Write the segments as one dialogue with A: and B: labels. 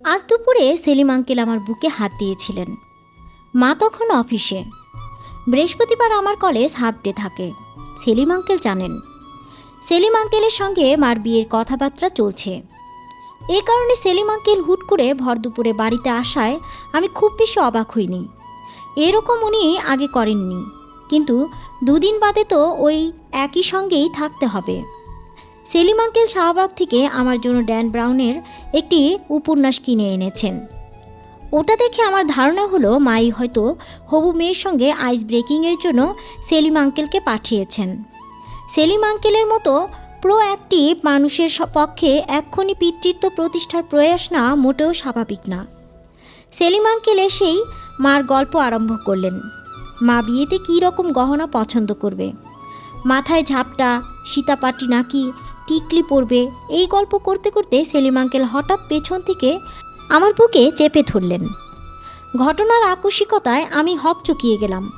A: আজ দুপুরে সেলিম আঙ্কেল আমার বুকে হাত দিয়েছিলেন। মা তখন অফিসে। বৃহস্পতিবার আমার কলেজ হাফ ডে থাকে, সেলিম আঙ্কেল জানেন। সেলিম আঙ্কেলের সঙ্গে মার বিয়ের কথাবার্তা চলছে। এ কারণে সেলিম আঙ্কেল হুট করে ভর দুপুরে বাড়িতে আসায় আমি খুব বেশি অবাক হইনি। এরকম উনি আগে করেননি, কিন্তু দুদিন বাদে তো ওই একই সঙ্গেই থাকতে হবে। সেলিম আঙ্কেল শাহবাগ থেকে আমার জন্য ড্যান ব্রাউনের একটি উপন্যাস কিনে এনেছেন। ওটা দেখে আমার ধারণা হলো মাই হয়তো হবু মেয়ের সঙ্গে আইস ব্রেকিংয়ের জন্য সেলিম আঙ্কেলকে পাঠিয়েছেন। সেলিম আঙ্কেলের মতো প্রো অ্যাক্টিভ মানুষের পক্ষে এক্ষুনি পিতৃত্ব প্রতিষ্ঠার প্রয়াস না মোটেও স্বাভাবিক না। সেলিম আঙ্কেল এসেই মার গল্প আরম্ভ করলেন। মা বিয়েতে কী রকম গহনা পছন্দ করবে? মাথায় ঝাপটা, সীতাপাটি নাকি টিকলি পড়বে। এই গল্প করতে করতে সেলিম আঙ্কেল হঠাৎ পেছন থেকে আমার বুকে চেপে ধরলেন। ঘটনার আকস্মিকতায় আমি হক চুকিয়ে গেলাম।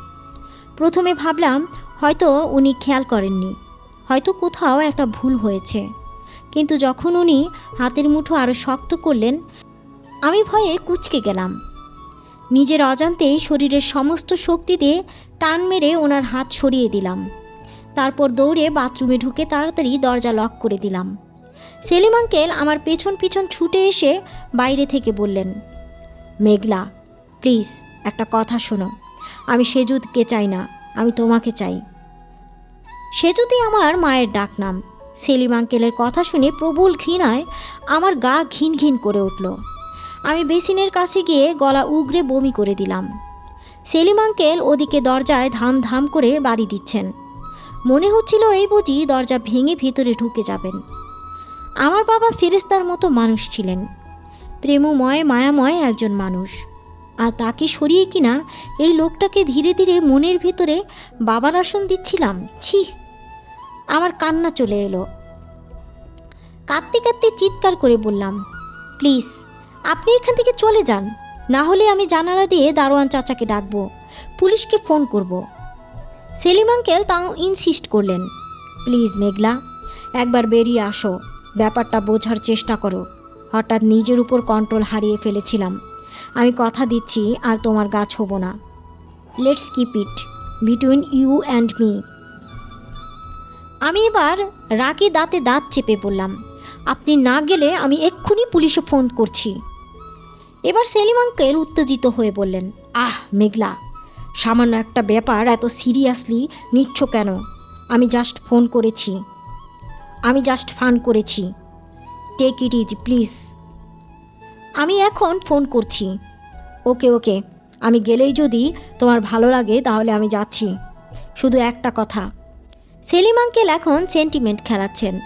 A: প্রথমে ভাবলাম, হয়তো উনি খেয়াল করেননি। হয়তো কোথাও একটা ভুল হয়েছে। কিন্তু যখন উনি হাতের মুঠো আরও শক্ত করলেন, আমি ভয়ে কুচকে গেলাম। নিজের অজান্তেই শরীরের সমস্ত শক্তি দিয়ে টান মেরে ওনার হাত সরিয়ে দিলাম। তারপর দৌড়ে বাথরুমে ঢুকে তাড়াতাড়ি দরজা লক করে দিলাম। সেলিম আঙ্কেল আমার পেছন পিছন ছুটে এসে বাইরে থেকে বললেন, মেঘলা প্লিজ একটা কথা শোনো। আমি সেজুদকে চাই না, আমি তোমাকে চাই। সেজুদি আমার মায়ের ডাক নাম সেলিম আঙ্কেলের কথা শুনে প্রবল ঘৃণায় আমার গা ঘিন ঘিন করে উঠল। আমি বেসিনের কাছে গিয়ে গলা উগরে বমি করে দিলাম। সেলিম আঙ্কেল ওদিকে দরজায় ধাম ধাম করে বাড়ি দিচ্ছেন। মনে হচ্ছিল এই বুঝি দরজা ভেঙে ভিতরে ঢুকে যাবেন। আমার বাবা ফেরেস্তার মতো মানুষ ছিলেন। প্রেমময়, মায়াময় একজন মানুষ। আর তাকে সরিয়ে কিনা এই লোকটাকে ধীরে ধীরে মনের ভিতরে বাবার আসন দিচ্ছিলাম, ছি! আমার কান্না চলে এলো। কাঁদতে কাঁদতে চিৎকার করে বললাম, প্লিজ, আপনি এখান থেকে চলে যান। না হলে আমি জানালা দিয়ে দারোয়ান চাচাকে ডাকবো, পুলিশকে ফোন করব। সেলিম আঙ্কেল তাও ইনসিস্ট করলেন। প্লিজ মেঘলা, একবার বেরিয়ে আসো। ব্যাপারটা বোঝার চেষ্টা করো। হঠাৎ নিজের উপর কন্ট্রোল হারিয়ে ফেলেছিলাম। আমি কথা দিচ্ছি, আর তোমার গাছ হব না। Let's keep it between you and me আমি এবার রাগে দাঁতে দাঁত চেপে বললাম, আপনি না গেলে আমি এক্ষুনি পুলিশে ফোন করছি। এবার সেলিম আঙ্কেল উত্তেজিত হয়ে বললেন, আহ, মেঘলা সামান্য একটা ব্যাপার, এত সিরিয়াসলি নিচ্ছ কেন? আমি জাস্ট ফোন করেছি। আমি জাস্ট ফান করেছি। টেক ইট ইজ প্লিজ আমি এখন ফোন করছি। ওকে ওকে আমি গেলেই যদি তোমার ভালো লাগে, তাহলে আমি যাচ্ছি। শুধু একটা কথা। সেলিম আঙ্কেল এখন সেন্টিমেন্ট খেলাচ্ছেন।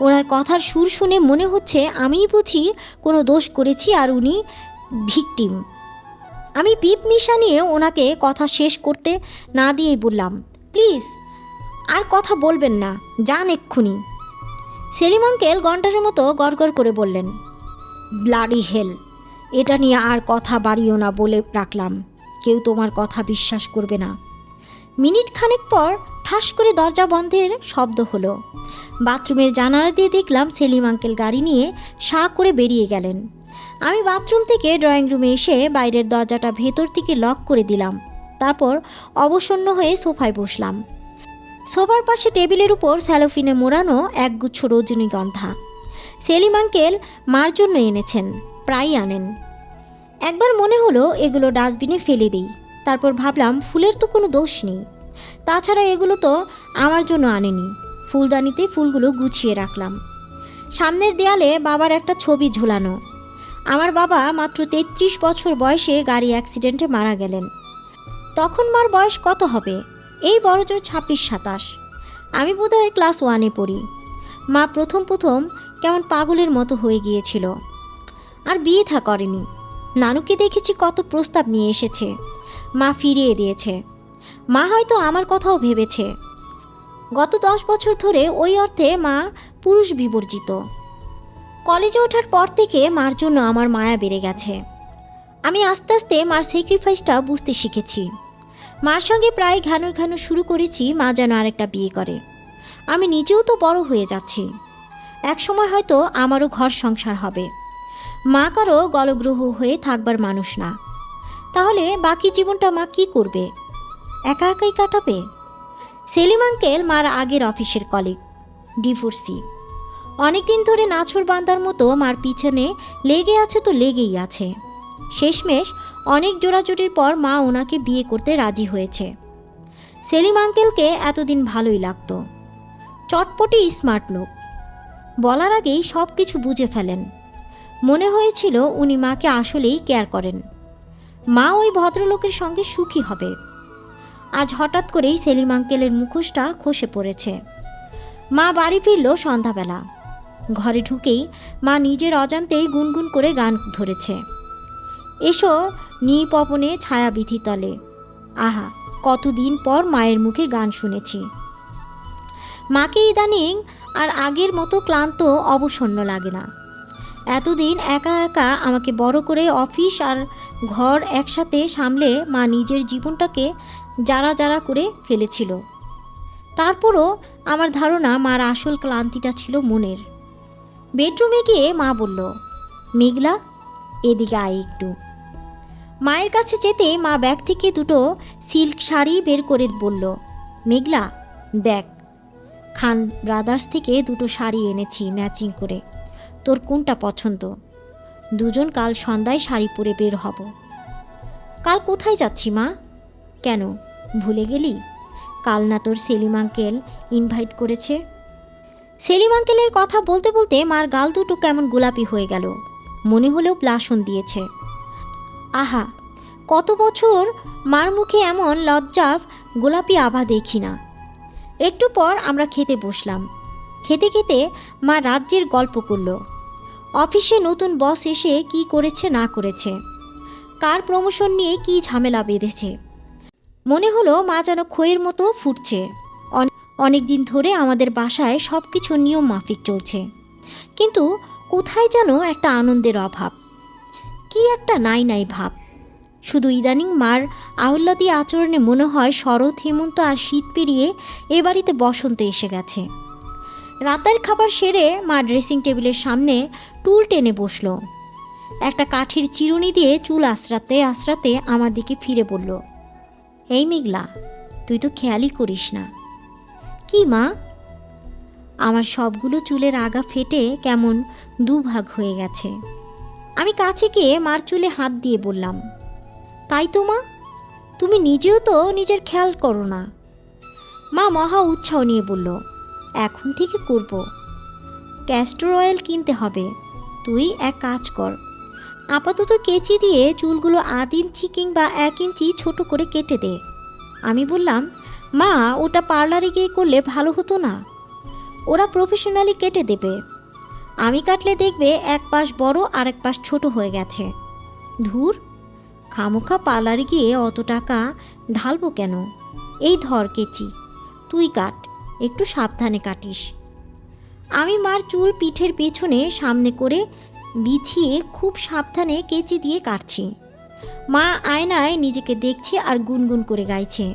A: ওনার কথার সুর শুনে মনে হচ্ছে, আমিই বুঝি কোনো দোষ করেছি আর উনি ভিকটিম আমি পিপ মিশা নিয়ে ওনাকে কথা শেষ করতে না দিয়েই বললাম, প্লিজ, আর কথা বলবেন না, যান এক্ষুনি। সেলিম আঙ্কেল ঘণ্টার মতো গড়গড় করে বললেন, ব্লাডি হেল, এটা নিয়ে আর কথা বাড়িও না বলে রাখলাম, কেউ তোমার কথা বিশ্বাস করবে না। মিনিট খানেক পর ঠাস করে দরজা বন্ধের শব্দ হলো। বাথরুমের জানালা দিয়ে দেখলাম সেলিম আঙ্কেল গাড়ি নিয়ে সা করে বেরিয়ে গেলেন। আমি বাথরুম থেকে ড্রয়িং রুমে এসে বাইরের দরজাটা ভেতর থেকে লক করে দিলাম। তারপর অবসন্ন হয়ে সোফায় বসলাম। সোফার পাশে টেবিলের উপর স্যালোফিনে মোড়ানো একগুচ্ছ রজনীগন্ধা সেলিম আঙ্কেল মার জন্য এনেছেন, প্রায়ই আনেন। একবার মনে হলো এগুলো ডাস্টবিনে ফেলে দিই, তারপর ভাবলাম ফুলের তো কোনো দোষ নেই। তাছাড়া এগুলো তো আমার জন্য আনেনি, ফুলদানিতে ফুলগুলো গুছিয়ে রাখলাম। সামনের দেয়ালে বাবার একটা ছবি ঝুলানো আমার বাবা মাত্র তেত্রিশ বছর বয়সে গাড়ি অ্যাক্সিডেন্টে মারা গেলেন। তখন মার বয়স কত হবে? এই বড়জোর ছাব্বিশ সাতাশ। আমি বোধহয় ক্লাস ওয়ানে পড়ি। মা প্রথম প্রথম কেমন পাগলের মতো হয়ে গিয়েছিল। আর বিয়ে থা করেনি। নানুকে দেখেছি কত প্রস্তাব নিয়ে এসেছে। মা ফিরিয়ে দিয়েছে। মা হয়তো আমার কথাও ভেবেছে। গত দশ বছর ধরে ওই অর্থে মা পুরুষ বিবর্জিত। কলেজে ওঠার পর থেকে মার জন্য আমার মায়া বেড়ে গেছে। আমি আস্তে আস্তে মার স্যাক্রিফাইসটা বুঝতে শিখেছি। মার সঙ্গে প্রায় ঘানুর ঘানু শুরু করেছি মা যেন আরেকটা বিয়ে করে। আমি নিজেও তো বড় হয়ে যাচ্ছি। এক সময় হয়তো আমারও ঘর সংসার হবে। মা কারও গলগ্রহ হয়ে থাকবার মানুষ না। তাহলে বাকি জীবনটা মা কি করবে? একা একাই কাটাবে? সেলিম আঙ্কেল মার আগের অফিসের কলিগ ডিভোর্সি অনেকদিন ধরে নাছর বান্দার মতো মার পিছনে লেগে আছে তো লেগেই আছে। শেষমেশ অনেক জোড়াজুটির পর মা ওনাকে বিয়ে করতে রাজি হয়েছে। সেলিম আঙ্কেলকে এতদিন ভালোই লাগতো। চটপটি স্মার্ট লোক। বলার আগেই সব কিছু বুঝে ফেলেন। মনে হয়েছিল উনি মাকে আসলেই কেয়ার করেন। মা ওই ভদ্রলোকের সঙ্গে সুখী হবে। আজ হঠাৎ করেই সেলিম আঙ্কেলের মুখোশটা খসে পড়েছে। মা বাড়ি ফিরল সন্ধ্যাবেলা। ঘরে ঢুকেই মা নিজের অজান্তেই গুনগুন করে গান ধরেছে। এসো নিপবনে ছায়াবিধি তলে। আহা, কতদিন পর মায়ের মুখে গান শুনেছি। মাকে ইদানিং আর আগের মতো ক্লান্ত, অবসন্ন লাগে না। এতদিন একা একা আমাকে বড় করে অফিস আর ঘর একসাথে সামলে মা নিজের জীবনটাকে যারা যারা করে ফেলেছিল। তারপরও আমার ধারণা, মার আসল ক্লান্তিটা ছিল মনের। বেডরুমে গিয়ে মা বলল, মেঘলা, এদিকে আয় একটু। মায়ের কাছে যেতে মা ব্যাগ থেকে দুটো সিল্ক শাড়ি বের করে বলল, মেঘলা, দেখ, খান ব্রাদার্স থেকে দুটো শাড়ি এনেছি ম্যাচিং করে। তোর কোনটা পছন্দ? দুজন কাল সন্ধ্যায় শাড়ি পরে বের হব। কাল কোথায় যাচ্ছি মা? কেন, ভুলে গেলি? কাল না তোর সেলিম আঙ্কেল ইনভাইট করেছে? সেলিম আঙ্কেলের কথা বলতে বলতে মার গাল দুটো কেমন গোলাপি হয়ে গেল। মনে হলেও প্লাসন দিয়েছে। আহা, কত বছর মার মুখে এমন লজ্জা গোলাপি আভা দেখি না। একটু পর আমরা খেতে বসলাম। খেতে খেতে মা রাজ্যের গল্প করল। অফিসে নতুন বস এসে কি করেছে না করেছে। কার প্রমোশন নিয়ে কি ঝামেলা বেঁধেছে। মনে হলো মা যেন খইয়ের মতো ফুটছে। অনেক দিন ধরে আমাদের বাসায় সব কিছু নিয়ম মাফিক চলছে। কিন্তু কোথায় যেন একটা আনন্দের অভাব। কি একটা নাই নাই ভাব। শুধু ইদানিং মার আহ্লাদি আচরণে মনে হয় শরৎ, হেমন্ত আর শীত পেরিয়ে এ বাড়িতে বসন্ত এসে গেছে। রাতের খাবার সেরে মা ড্রেসিং টেবিলের সামনে টুল টেনে বসল। একটা কাঠির চিরুনি দিয়ে চুল আশ্রাতে আশ্রাতে আমার দিকে ফিরে বলল, এই মেঘলা, তুই তো খেয়ালই করিস না। কি, মা? আমার সবগুলো চুলের আগা ফেটে কেমন দুভাগ হয়ে গেছে। আমি কাছে গিয়ে মার চুলে হাত দিয়ে বললাম, তাই তো, মা? তুমি নিজেও তো নিজের খেয়াল করো না। মা মহা উৎসাহ নিয়ে বলল, এখন থেকে করব। ক্যাস্টর অয়েল কিনতে হবে। তুই এক কাজ কর। আপাতত কেচি দিয়ে চুলগুলো আধ ইঞ্চি কিংবা এক ইঞ্চি ছোট করে কেটে দে। আমি বললাম মা, ওটা পার্লারে গিয়ে করলে ভালো হতো না। ওরা প্রফেশনালি কেটে দেবে। আমি কাটলে দেখবে এক পাশ বড় আর এক পাশ ছোট হয়ে গেছে। ধুর, খামোখা পার্লারে গিয়ে অত টাকা ঢালবো কেন? এই ধর কেচি, তুই কাট, একটু সাবধানে কাটিস। আমি মার চুল পিঠের পেছনে সামনে করে বিছিয়ে খুব সাবধানে কেচি দিয়ে কাটছি। মা আয়নায় নিজেকে দেখছে আর গুনগুন করে গাইছে।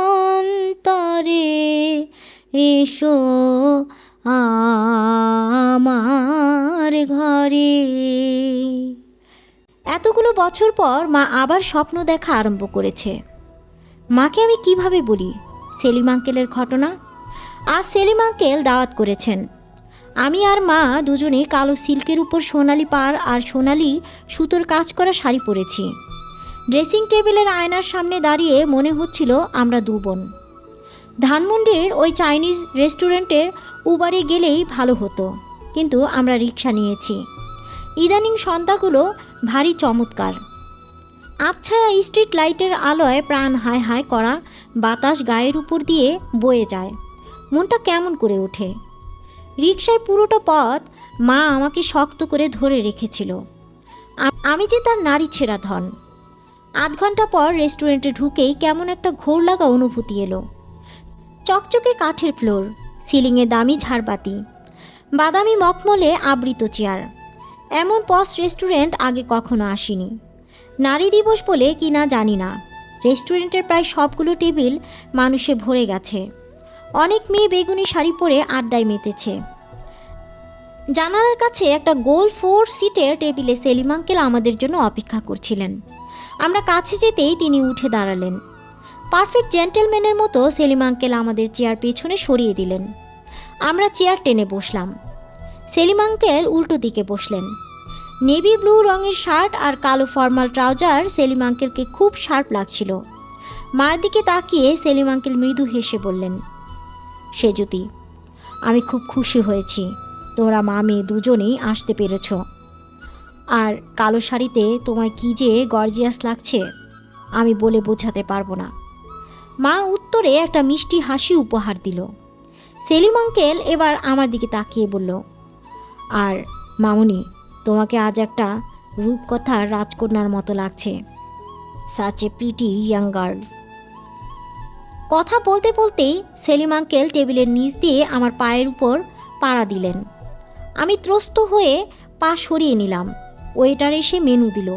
A: এসো আমার ঘরে। এতগুলো বছর পর মা আবার স্বপ্ন দেখা আরম্ভ করেছে। মাকে আমি কীভাবে বলি? সেলিম আঙ্কেলের ঘটনা? আজ সেলিম আঙ্কেল দাওয়াত করেছেন। আমি আর মা দুজনে কালো সিল্কের উপর সোনালি পাড় আর সোনালি সুতোর কাজ করা শাড়ি পরেছি। ড্রেসিং টেবিলের আয়নার সামনে দাঁড়িয়ে মনে হচ্ছিল আমরা দু বোন ধানমন্ডির ওই চাইনিজ রেস্টুরেন্টের উবারে গেলেই ভালো হতো, কিন্তু আমরা রিক্সা নিয়েছি। ইদানিং সন্ধ্যাগুলো ভারী চমৎকার। আবছায়া স্ট্রিট লাইটের আলোয় প্রাণ হায় হায় করা বাতাস গায়ের উপর দিয়ে বয়ে যায়। মনটা কেমন করে ওঠে। রিক্সায় পুরোটা পথ মা আমাকে শক্ত করে ধরে রেখেছিল। আমি যে তার নারী ছেঁড়া ধন। আধ ঘণ্টা পর রেস্টুরেন্টে ঢুকেই কেমন একটা ঘোর লাগা অনুভূতি এলো। চকচকে কাঠের ফ্লোর, সিলিংয়ে দামি ঝাড়বাতি, বাদামি মখমলে আবৃত চেয়ার। এমন পস রেস্টুরেন্ট আগে কখনো আসেনি। নারী দিবস বলে কি না জানি না। রেস্টুরেন্টের প্রায় সবগুলো টেবিল মানুষে ভরে গেছে। অনেক মেয়ে বেগুনি শাড়ি পরে আড্ডায় মেতেছে। জানালার কাছে একটা গোল ফোর সিটের টেবিলে সেলিম আঙ্কেল আমাদের জন্য অপেক্ষা করছিলেন। আমরা কাছে যেতেই তিনি উঠে দাঁড়ালেন। পারফেক্ট জেন্টেলম্যানের মতো সেলিম আঙ্কেল আমাদের চেয়ার পেছনে সরিয়ে দিলেন। আমরা চেয়ার টেনে বসলাম। সেলিম আঙ্কেল উল্টো দিকে বসলেন। নেভি ব্লু রঙের শার্ট আর কালো ফর্মাল ট্রাউজার সেলিম আঙ্কেলকে খুব শার্প লাগছিল। মার দিকে তাকিয়ে সেলিম আঙ্কেল মৃদু হেসে বললেন সেজুতি আমি খুব খুশি হয়েছি। তোমরা মা মেয়ে দুজনেই আসতে পেরেছ। আর কালো শাড়িতে তোমায় কী যে গর্জিয়াস লাগছে, আমি বলে বোঝাতে পারব না। মা উত্তরে একটা মিষ্টি হাসি উপহার দিল। সেলিম আঙ্কেল এবার আমার দিকে তাকিয়ে বলল, আর মামুনি, তোমাকে আজ একটা রূপকথার রাজকন্যার মতো লাগছে। Such a pretty young girl কথা বলতে বলতেই সেলিম আঙ্কেল টেবিলের নিচ দিয়ে আমার পায়ের উপর পাড়া দিলেন। আমি ত্রস্ত হয়ে পা সরিয়ে নিলাম। ওয়েটার এসে মেনু দিল।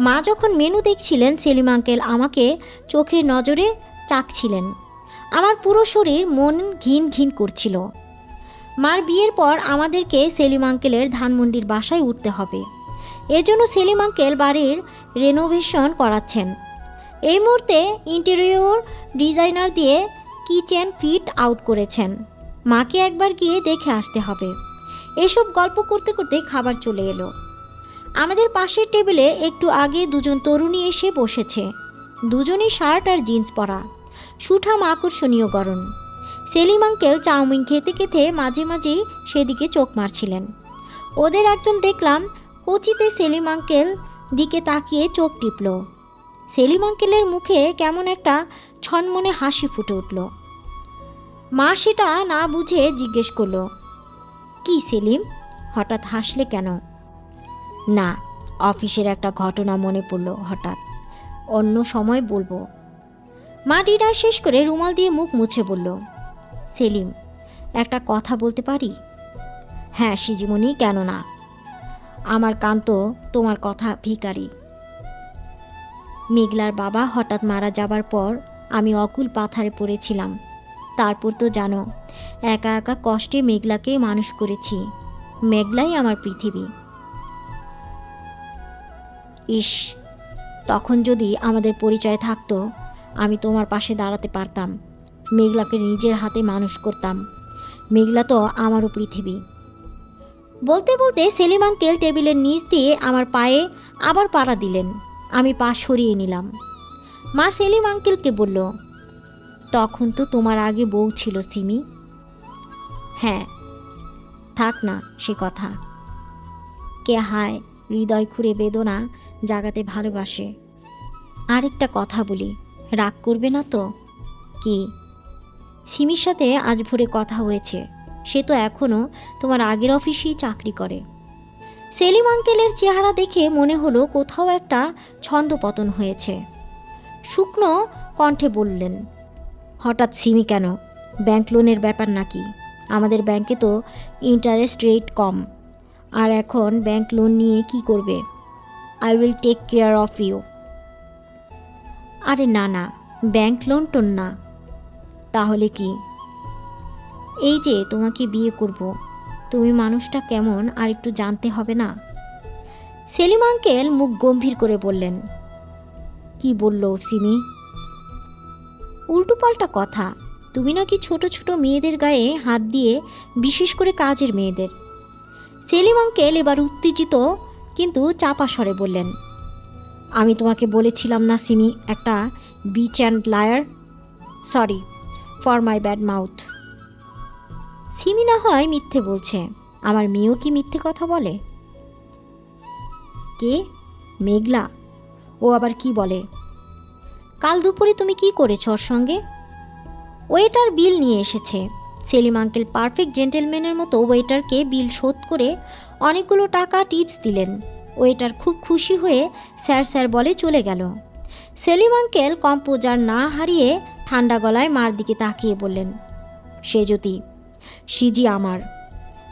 A: মা যখন মেনু দেখছিলেন, সেলিম আঙ্কেল আমাকে চোখের নজরে চাকছিলেন। আমার পুরো শরীর মন ঘিন ঘিন করছিল। মার বিয়ের পর আমাদেরকে সেলিম আঙ্কেলের ধানমন্ডির বাসায় উঠতে হবে। এজন্য সেলিম আঙ্কেল বাড়ির রেনোভেশন করাচ্ছেন। এই মুহূর্তে ইন্টেরিয়র ডিজাইনার দিয়ে কিচেন ফিট আউট করেছেন। মাকে একবার গিয়ে দেখে আসতে হবে। এসব গল্প করতে করতে খাবার চলে এলো। আমাদের পাশের টেবিলে একটু আগে দুজন তরুণী এসে বসেছে। দুজনই শার্ট আর জিন্স পরা। সুঠাম আকর্ষণীয় গরম সেলিম আঙ্কেল চাউমিন খেতে খেতে মাঝে মাঝেই সেদিকে চোখ মারছিলেন। ওদের একজন দেখলাম কচিতে সেলিম আঙ্কেল দিকে তাকিয়ে চোখ টিপল। সেলিম আঙ্কেলের মুখে কেমন একটা ছনমনে হাসি ফুটে উঠল। মা সেটা না বুঝে জিজ্ঞেস করল, কি সেলিম? হঠাৎ হাসলে কেন? না, অফিসের একটা ঘটনা মনে পড়ল হঠাৎ। অন্য সময় বলব। মা ডিনার শেষ করে রুমাল দিয়ে মুখ মুছে বলল, সেলিম, একটা কথা বলতে পারি? হ্যাঁ সিজিমণি, কেন না? আমার কান্ত তোমার কথা ভিকারি মেঘলার বাবা হঠাৎ মারা যাবার পর আমি অকুল পাথারে পড়েছিলাম। তারপর তো জানো, একা একা কষ্টে মেঘলাকে মানুষ করেছি। মেঘলাই আমার পৃথিবী। ইস, তখন যদি আমাদের পরিচয় থাকতো আমি তোমার পাশে দাঁড়াতে পারতাম। মেঘলাকে নিজের হাতে মানুষ করতাম। মেঘলা তো আমারও পৃথিবী। বলতে বলতে সেলিম আঙ্কেল টেবিলের নিচ দিয়ে আমার পায়ে আবার পাড়া দিলেন। আমি পা সরিয়ে নিলাম। মা সেলিম আঙ্কেলকে বলল, তখন তো তোমার আগে বউ ছিল, সিমি। হ্যাঁ থাক না সে কথা। কে হায়, হৃদয় খুঁড়ে বেদনা জাগাতে ভালোবাসে। আরেকটা কথা বলি রাগ করবে না তো? কি? সিমির সাথে আজ ভোরে কথা হয়েছে। সে তো এখনও তোমার আগের অফিসেই চাকরি করে। সেলিম আঙ্কেলের চেহারা দেখে মনে হলো কোথাও একটা ছন্দপতন হয়েছে। শুকনো কণ্ঠে বললেন, হঠাৎ সিমি কেন? ব্যাংক লোনের ব্যাপার নাকি? আমাদের ব্যাংকে তো ইন্টারেস্ট রেট কম। আর এখন ব্যাংক লোন নিয়ে কি করবে? I will take care of you আরে না না ব্যাংক লোন টোন না। তাহলে কি? এই যে, তোমাকে বিয়ে করব। তুমি মানুষটা কেমন, আর একটু জানতে হবে না? সেলিম আঙ্কেল মুখ গম্ভীর করে বললেন, কি বলল সিমি? উল্টোপাল্টা কথা, তুমি নাকি ছোট ছোট মেয়েদের গায়ে হাত দিয়ে বিশেষ করে কাজের মেয়েদের? সেলিম আঙ্কেল এবার উত্তেজিত, কিন্তু চাপা স্বরে বললেন আমি তোমাকে বলেছিলাম না, সিমি, একটা bitch and liar sorry for my bad mouth Simi না হয় মিথ্যে বলছে। আমার মেয়েও কি মিথ্যে কথা বলে? কে? মেঘলা। ও আবার কি বলে? কাল দুপুরে তুমি কি করেছ ওর সঙ্গে? ওয়েটার বিল নিয়ে এসেছে। সেলিম আঙ্কেল পারফেক্ট জেন্টেলম্যানের মতো ওয়েটারকে বিল শোধ করে অনেকগুলো টাকা টিপস দিলেন। ওয়েটার খুব খুশি হয়ে স্যার স্যার বলে চলে গেল। সেলিম আঙ্কেল কম্পোজার না হারিয়ে ঠান্ডা গলায় মার দিকে তাকিয়ে বললেন, সে যদি সিজি আমার।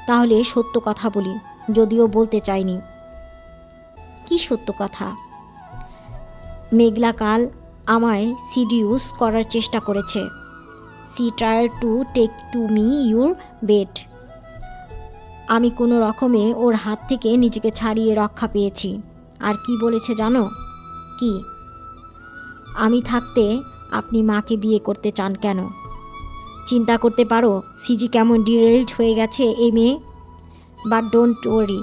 A: তাহলে সত্য কথা বলি, যদিও বলতে চাইনি। কি সত্য কথা? মেঘলা কাল আমায় সিডিউস করার চেষ্টা করেছে। She tried to take to me your bed. আমি কোনো রকমে ওর হাত থেকে নিজেকে ছাড়িয়ে রক্ষা পেয়েছি। আর কি বলেছে জানো? কি? আমি থাকতে আপনি মাকে বিয়ে করতে চান কেন? চিন্তা করতে পারো, সিজি কেমন ডিরেলড হয়ে গেছে এই মেয়ে? But don't worry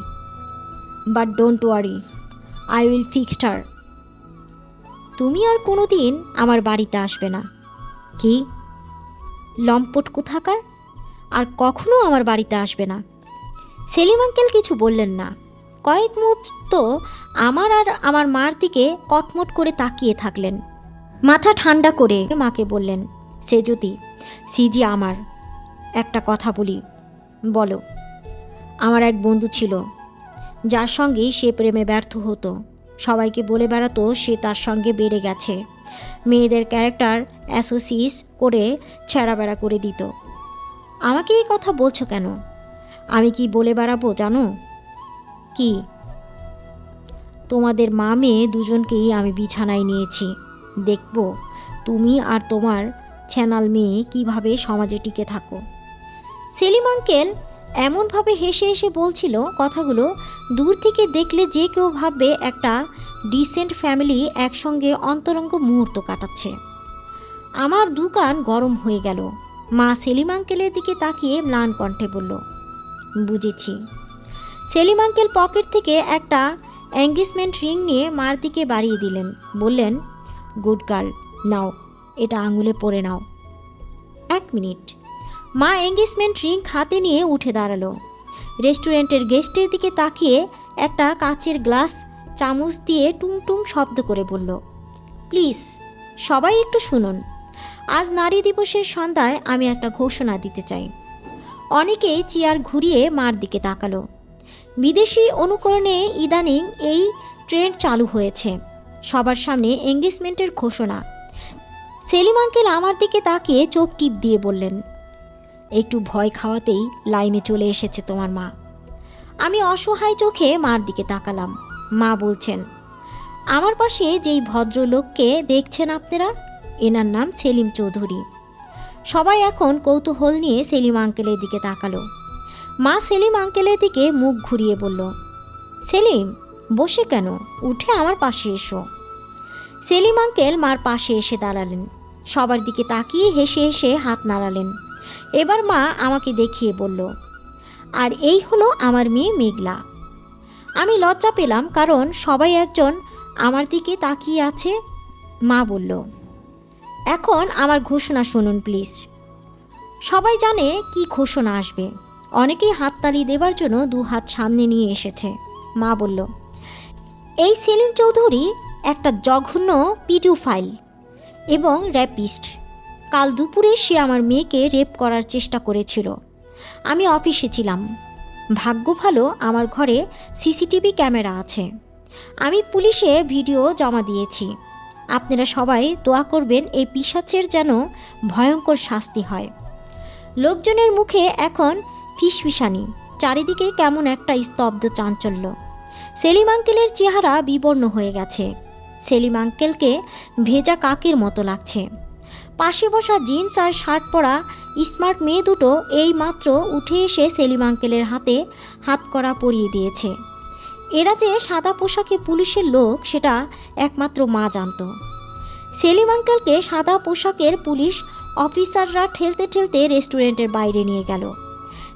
A: but don't worry I will fixed her তুমি আর কোনো দিন আমার বাড়িতে আসবে না। কি? লম্পট কোথাকার? আর কখনো আমার বাড়িতে আসবে না। সেলিম আঙ্কেল কিছু বললেন না। কয়েক মুহূর্ত আমার আর আমার মার দিকে কটমট করে তাকিয়ে থাকলেন। মাথা ঠান্ডা করে মাকে বললেন, সে যদি, সিজি আমার। একটা কথা বলি, বলো। আমার এক বন্ধু ছিল, যার সঙ্গে সে প্রেমে ব্যর্থ হতো। সবাইকে বলে বেড়াতো সে তার সঙ্গে বেড়ে গেছে। মেয়েদের ক্যারেক্টার অ্যাসোসিয়েস করে ছেঁড়াবেড়া করে দিত। আমাকে এই কথা বলছো কেন? আমি কি বলে বেড়াবো জানো? কি? তোমাদের মা মেয়ে দুজনকেই আমি বিছানায় নিয়েছি। দেখব তুমি আর তোমার ছ্যানাল মেয়ে কীভাবে সমাজে টিকে থাকো। সেলিম আঙ্কেল এমনভাবে হেসে হেসে বলছিল কথাগুলো, দূর থেকে দেখলে যে কেউ ভাববে একটা ডিসেন্ট ফ্যামিলি একসঙ্গে অন্তরঙ্গ মুহূর্ত কাটাচ্ছে। আমার দুকান গরম হয়ে গেল। মা সেলিম আঙ্কেলের দিকে তাকিয়ে ম্লান কণ্ঠে বলল বুঝেছি। সেলিম আঙ্কেল পকেট থেকে একটা এঙ্গেজমেন্ট রিং নিয়ে মার দিকে বাড়িয়ে দিলেন। বললেন, গুড গার্ল, নাও, এটা আঙুলে পরে নাও। এক মিনিট। মা এঙ্গেজমেন্ট রিং হাতে নিয়ে উঠে দাঁড়াল। রেস্টুরেন্টের গেস্টের দিকে তাকিয়ে একটা কাচের গ্লাস চামচ দিয়ে টুং টুং শব্দ করে বলল, প্লিজ, সবাই একটু শুনুন। আজ নারী দিবসের সন্ধ্যায় আমি একটা ঘোষণা দিতে চাই। অনেকেই চেয়ার ঘুরিয়ে মার দিকে তাকালো। বিদেশি অনুকরণে ইদানিং এই ট্রেন্ড চালু হয়েছে। সবার সামনে এঙ্গেজমেন্টের ঘোষণা। সেলিম আঙ্কেল আমার দিকে তাকিয়ে চোখ টিপ দিয়ে বললেন, একটু ভয় খাওয়াতেই লাইনে চলে এসেছে তোমার মা। আমি অসহায় চোখে মার দিকে তাকালাম। মা বলছেন, আমার পাশে যেই ভদ্রলোককে দেখছেন আপনারা, এনার নাম সেলিম চৌধুরী। সবাই এখন কৌতূহল নিয়ে সেলিম আঙ্কেলের দিকে তাকালো। মা সেলিম আঙ্কেলের দিকে মুখ ঘুরিয়ে বলল, সেলিম, বসে কেন? উঠে আমার পাশে এসো। সেলিম আঙ্কেল মার পাশে এসে দাঁড়ালেন। সবার দিকে তাকিয়ে হেসে হেসে হাত নাড়ালেন। এবার মা আমাকে দেখিয়ে বলল, আর এই হলো আমার মেয়ে মেঘলা। আমি লজ্জা পেলাম কারণ সবাই একজন আমার দিকে তাকিয়ে আছে। মা বলল এখন আমার ঘোষণা শুনুন, প্লিজ। সবাই জানে কি ঘোষণা আসবে। অনেকেই হাততালি দেবার জন্য দু হাত সামনে নিয়ে এসেছে। মা বলল, এই সেলিম চৌধুরী একটা জঘন্য পিডিউ ফাইল এবং র্যাপিস্ট। কাল দুপুরে সে আমার মেয়েকে রেপ করার চেষ্টা করেছিল। আমি অফিসে ছিলাম। ভাগ্য ভালো আমার ঘরে সিসিটিভি ক্যামেরা আছে। আমি পুলিশে ভিডিও জমা দিয়েছি। আপনারা সবাই দোয়া করবেন এই পিসাচের যেন ভয়ঙ্কর শাস্তি হয়। লোকজনের মুখে এখন ফিসফিসানি, চারিদিকে কেমন একটা স্তব্ধ চাঞ্চল্য। সেলিম আঙ্কেলের চেহারা বিবর্ণ হয়ে গেছে। সেলিম আঙ্কেলকে ভেজা কাকের মতো লাগছে। পাশে বসা জিন্স আর শার্ট পরা স্মার্ট মেয়ে দুটো এই মাত্র উঠে এসে সেলিম আঙ্কেলের হাতে হাত করা পরিয়ে দিয়েছে। এরা যে সাদা পোশাকে পুলিশের লোক, সেটা একমাত্র মা জানত। সেলিম আঙ্কেলকে সাদা পোশাকের পুলিশ অফিসাররা ঠেলতে ঠেলতে রেস্টুরেন্টের বাইরে নিয়ে গেল।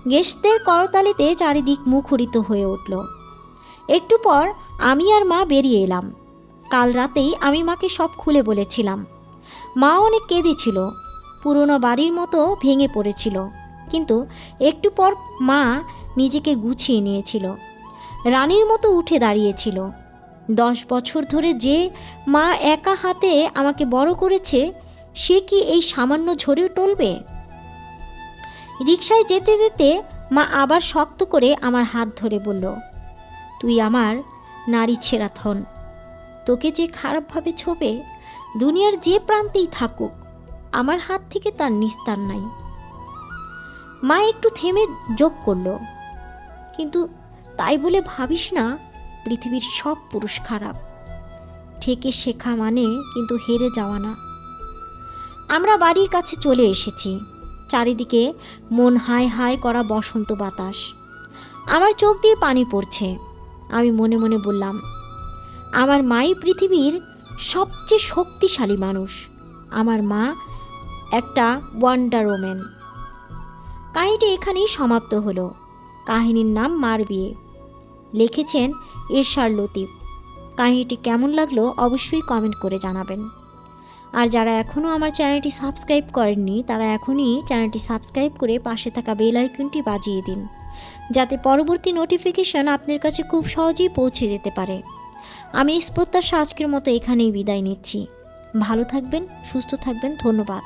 A: গেস্টদের করতালিতে চারিদিক মুখরিত হয়ে উঠল। একটু পর আমি আর মা বেরিয়ে এলাম। কাল রাতেই আমি মাকে সব খুলে বলেছিলাম। মা অনেক কেঁদেছিল, পুরনো বাড়ির মতো ভেঙে পড়েছিল, কিন্তু একটু পর মা নিজেকে গুছিয়ে নিয়েছিল। রানীর মতো উঠে দাঁড়িয়েছিল। দশ বছর ধরে যে মা একা হাতে আমাকে বড় করেছে, সে কি এই সামান্য ঝড়েও টলবে? রিক্সায় যেতে যেতে মা আবার শক্ত করে আমার হাত ধরে বলল, তুই আমার নারী ছেঁড়া থন তোকে যে খারাপভাবে ছোবে, দুনিয়ার যে প্রান্তেই থাকুক, আমার হাত থেকে তার নিস্তার নাই। মা একটু থেমে যোগ করল, কিন্তু তাই বলে ভাবিস না, পৃথিবীর সব পুরুষ খারাপ। ঠেকে শেখা মানে কিন্তু হেরে যাওয়া না। আমরা বাড়ির কাছে চলে এসেছি, চারিদিকে মন হায় হায় করা বসন্ত বাতাস। আমার চোখ দিয়ে পানি পড়ছে, আমি মনে মনে বললাম, আমার মাই পৃথিবীর সবচেয়ে শক্তিশালী মানুষ। আমার মা একটা ওয়ান্ডার ওম্যান কাহিনীটি এখানেই সমাপ্ত হলো। কাহিনীর নাম মার বিয়ে লিখেছেন ইরশার লতিফ। কাহিনীটি কেমন লাগল অবশ্যই কমেন্ট করে জানাবেন। আর যারা এখনও আমার চ্যানেলটি সাবস্ক্রাইব করেননি, তারা এখনই চ্যানেলটি সাবস্ক্রাইব করে পাশে থাকা বেল আইকনটি বাজিয়ে দিন, যাতে পরবর্তী নোটিফিকেশন আপনার কাছে খুব সহজেই পৌঁছে যেতে পারে। আমি এই প্রত্যাশা আজকের মতো এখানেই বিদায় নিচ্ছি। ভালো থাকবেন, সুস্থ থাকবেন, ধন্যবাদ।